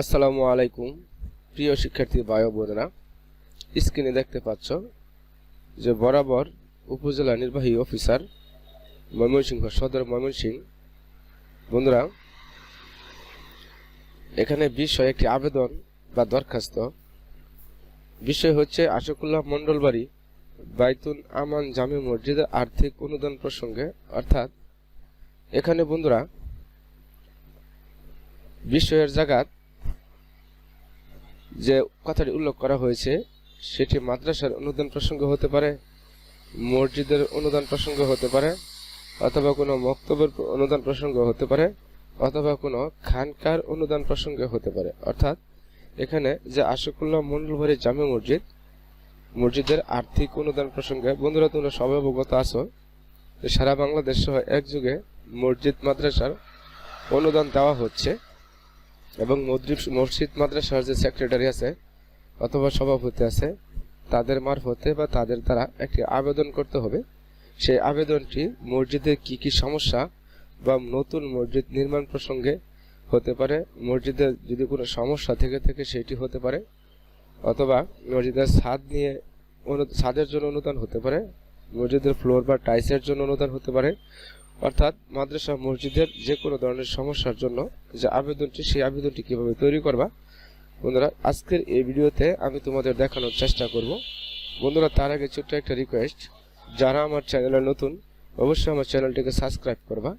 আসসালামু আলাইকুম, প্রিয় শিক্ষার্থী ও বোনেরা। স্ক্রিনে দেখতে পাচ্ছ যে বরাবর উপজেলা নির্বাহী অফিসার ময়মনসিংহ, সদর ময়মনসিংহ বন্ধুরা, এখানে বিষয় একটি আবেদন বা দরখাস্ত। বিষয় হচ্ছে আশাকুল্লাহ মণ্ডল বাড়ি বাইতুন আমান জামে মসজিদের আর্থিক অনুদান প্রসঙ্গে। অর্থাৎ, এখানে বন্ধুরা, বিষয়ের জায়গাত যে কথাটি উল্লেখ করা হয়েছে, সেটি মাদ্রাসার অনুদান প্রসঙ্গ হতে পারে, মসজিদের অনুদান প্রসঙ্গ হতে পারে, অথবা কোনো মক্তবের অনুদান প্রসঙ্গ হতে পারে, অথবা কোনো খানকার অনুদান প্রসঙ্গে হতে পারে। অর্থাৎ, এখানে যে আশিকুল্লাহ মন্ডলভারি জামে মসজিদ, মসজিদের আর্থিক অনুদান প্রসঙ্গে, বন্ধুরা তোমরা সবাই অবগত আছো সারা বাংলাদেশ সহ এক যুগে মসজিদ মাদ্রাসার অনুদান দেওয়া হচ্ছে। এবং মসজিদ মসজিদ মাদ্রাসার যে সেক্রেটারি আছে, অথবা সভাপতি আছে, তাদের মারফতে বা তাদের দ্বারা একটি আবেদন করতে হবে। সেই আবেদনটি মসজিদের কি কি সমস্যা বা নতুন মসজিদ নির্মাণ প্রসঙ্গে হতে পারে মসজিদের যদি কোনো সমস্যা থেকে থেকে সেটি হতে পারে, অথবা মসজিদের ছাদ নিয়ে ছাদের জন্য অনুদান হতে পারে, মসজিদের ফ্লোর বা টাইলসের জন্য অনুদান হতে পারে অর্থাৎ মাদ্রাসা, মসজিদের যে কোনো ধরনের সমস্যার জন্য যে আবেদনটি, সেই আবেদনটি কীভাবে তৈরি করবা? বন্ধুরা, আজকের এই ভিডিওতে আমি তোমাদের দেখানোর চেষ্টা করব। বন্ধুরা, তার আগে ছোট্ট একটা রিকোয়েস্ট যারা আমার চ্যানেলে নতুন, অবশ্যই আমার চ্যানেলটিকে সাবস্ক্রাইব করবা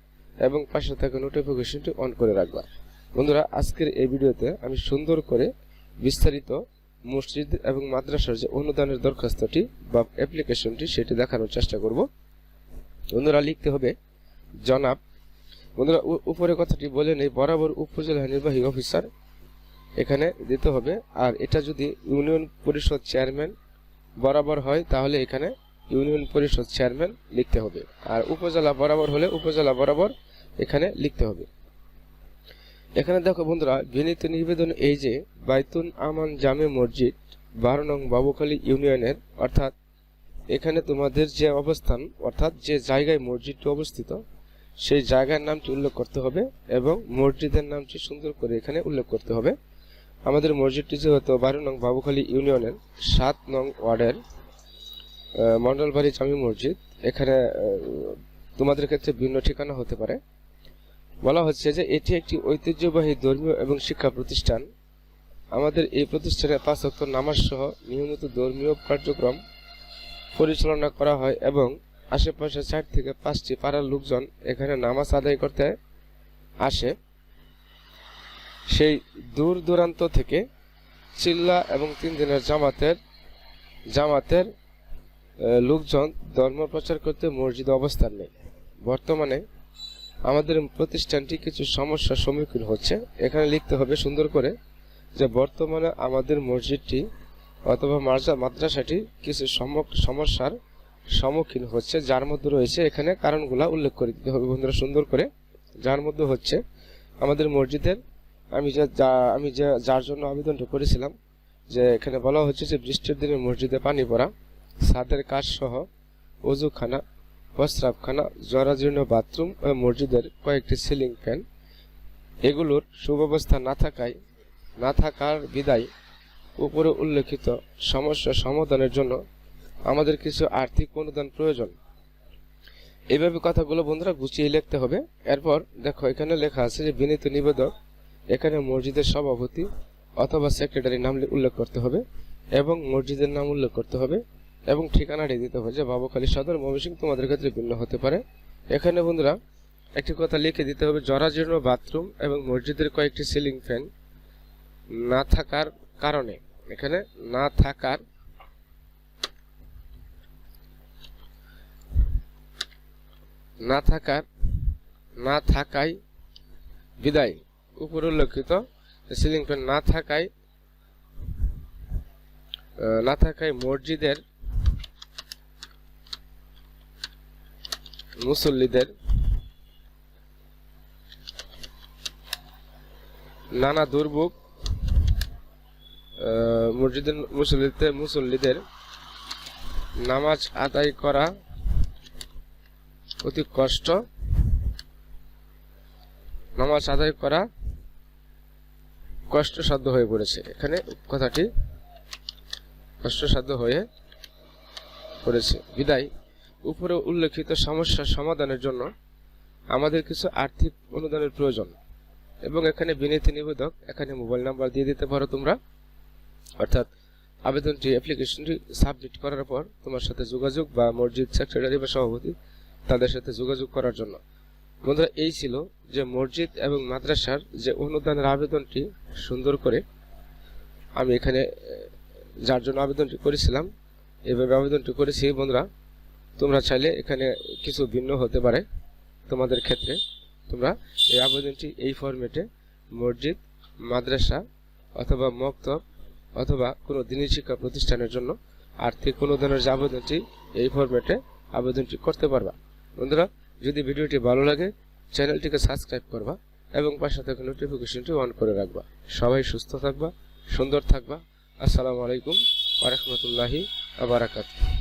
এবং পাশে থাকা নোটিফিকেশনটি অন করে রাখবা। বন্ধুরা, আজকের এই ভিডিওতে আমি সুন্দর করে বিস্তারিত মসজিদ এবং মাদ্রাসার যে অনুদানের দরখাস্তটি বা অ্যাপ্লিকেশনটি সেটি দেখানোর চেষ্টা করব। বন্ধুরা, লিখতে হবে জনাব, বন্ধুরা উপরে কথাটি বলে নেই, বরাবর উপজেলা নির্বাহী অফিসার এখানে দিতে হবে। আর এটা যদি ইউনিয়ন পরিষদ চেয়ারম্যান বরাবর হয়, তাহলে এখানে ইউনিয়ন পরিষদ চেয়ারম্যান লিখতে হবে। আর উপজেলা বরাবর হলে উপজেলা বরাবর এখানে লিখতে হবে। এখানে দেখো বন্ধুরা, বিনীত নিবেদন এই যে বাইতুন আমান জামে মসজিদ, বারো নং বাবুখালী ইউনিয়নের, অর্থাৎ এখানে তোমাদের যে অবস্থান, অর্থাৎ যে জায়গায় মসজিদটি অবস্থিত সেই জায়গার নামটি উল্লেখ করতে হবে এবং মসজিদের নামটি সুন্দর করে এখানে উল্লেখ করতে হবে। আমাদের মসজিদটি যেহেতু বারো নং বাবুখালী ইউনিয়নের সাত নং ওয়ার্ডের আহ, মণ্ডলবাড়ি জামি মসজিদ এখানে তোমাদের ক্ষেত্রে ভিন্ন ঠিকানা হতে পারে। বলা হচ্ছে যে এটি একটি ঐতিহ্যবাহী ধর্মীয় এবং শিক্ষা প্রতিষ্ঠান। আমাদের এই প্রতিষ্ঠানে পাঁচ অক্ট নামাজ সহ নিয়মিত ধর্মীয় কার্যক্রম পরিচালনা করা হয় এবং আশেপাশে চার থেকে পাঁচটি পাড়ার লোকজন এখানে নামাজ আদায় করতে আসে। সেই দূর দূরান্ত থেকে চিল্লা এবং তিন দিনের জামাতের জামাতের লোকজন ধর্ম প্রচার করতে মসজিদে অবস্থান নেই বর্তমানে আমাদের প্রতিষ্ঠানটি কিছু সমস্যার সম্মুখীন হচ্ছে। এখানে লিখতে হবে সুন্দর করে যে বর্তমানে আমাদের মসজিদটি অথবা মাদ্রাসাটি কিছু সম- সমস্যার সম্মুখীন হচ্ছে, যার মধ্যে রয়েছে এখানে কারণগুলা উল্লেখ করে দিতে হবে। বন্ধুরা, সুন্দর করে। যার মধ্যে হচ্ছে আমাদের মসজিদের, আমি যে আমি যে যার জন্য আবেদনটা করেছিলাম, যে এখানে বলা হচ্ছে যে বৃষ্টির দিনে মসজিদে পানি পড়া, ছাদের কাজ সহ অজুখানা প্রস্রাবখানা, জরাজীর্ণ বাথরুম ও মসজিদের কয়েকটি সিলিং ফ্যান। এগুলোর সুব্যবস্থা না থাকায় না থাকার বিদায় উপরে উল্লেখিত সমস্যা সমাধানের জন্য আমাদের কিছু আর্থিক অনুদান প্রয়োজন। এইভাবে কথাগুলো বন্ধুরা গুছিয়ে লিখতে হবে। এরপর দেখো, এখানে লেখা আছে যে বিনীত নিবেদক, এখানে মসজিদের সভাপতি অথবা সেক্রেটারির নাম উল্লেখ করতে হবে এবং মসজিদের নাম উল্লেখ করতে হবে এবং ঠিকানাটি দিতে হবে যে বাবুখালী সদর, ময়মনসিংহ, তোমাদের ক্ষেত্রে ভিন্ন হতে পারে। এখানে বন্ধুরা একটি কথা লিখে দিতে হবে, জরাজীর্ণ বাথরুম এবং মসজিদের কয়েকটি সিলিং ফ্যান না থাকার কারণে, এখানে না থাকার না থাকার, না থাকায় বিদায়। উপর উল্লেখিত, সিলিং ফ্যান না থাকায় না থাকায় মসজিদের মুসল্লিদের নানা দুর্ভোগ মসজিদের মুসল্লিদের মুসল্লিদের নামাজ আদায় করা অতি কষ্ট। নামাজ আদায় করা কষ্টসাধ্য হয়ে পড়েছে। এখানে কথাটি কষ্টসাধ্য হয়ে পড়েছে। বিদায়। উপরে উল্লেখিত সমস্যার সমাধানের জন্য আমাদের কিছু আর্থিক অনুদানের প্রয়োজন এবং এখানে বিনীতি নিবেদক এখানে মোবাইল নাম্বার দিয়ে দিতে পারো তোমরা। অর্থাৎ আবেদনটি, অ্যাপ্লিকেশনটি সাবমিট করার পর তোমার সাথে যোগাযোগ বা মসজিদ, সেক্রেটারি বা সভাপতি তাদের সাথে যোগাযোগ করার জন্য। বন্ধুরা, এই ছিল যে মসজিদ এবং মাদ্রাসার যে অনুদানের আবেদনটি সুন্দর করে আমি এখানে যার জন্য আবেদনটি করেছিলাম, এভাবে আবেদনটি করেছি। বন্ধুরা, তোমরা চাইলে এখানে কিছু ভিন্ন হতে পারে তোমাদের ক্ষেত্রে। তোমরা এই আবেদনটি এই ফরম্যাটে মসজিদ, মাদ্রাসা অথবা মক্তব অথবা কোনো দিনী শিক্ষা প্রতিষ্ঠানের জন্য আর্থিক অনুদানের যে আবেদনটি, এই ফরম্যাটে আবেদনটি করতে পারবা। বন্ধুরা, যদি ভিডিওটি ভালো লাগে, চ্যানেলটিকে সাবস্ক্রাইব করবা এবং পাশে থাকা নোটিফিকেশনটি অন করে রাখবা। সবাই সুস্থ থাকবা, সুন্দর থাকবা। আসসালামু আলাইকুম ওয়া রাহমাতুল্লাহি ওয়া বারাকাতুহু।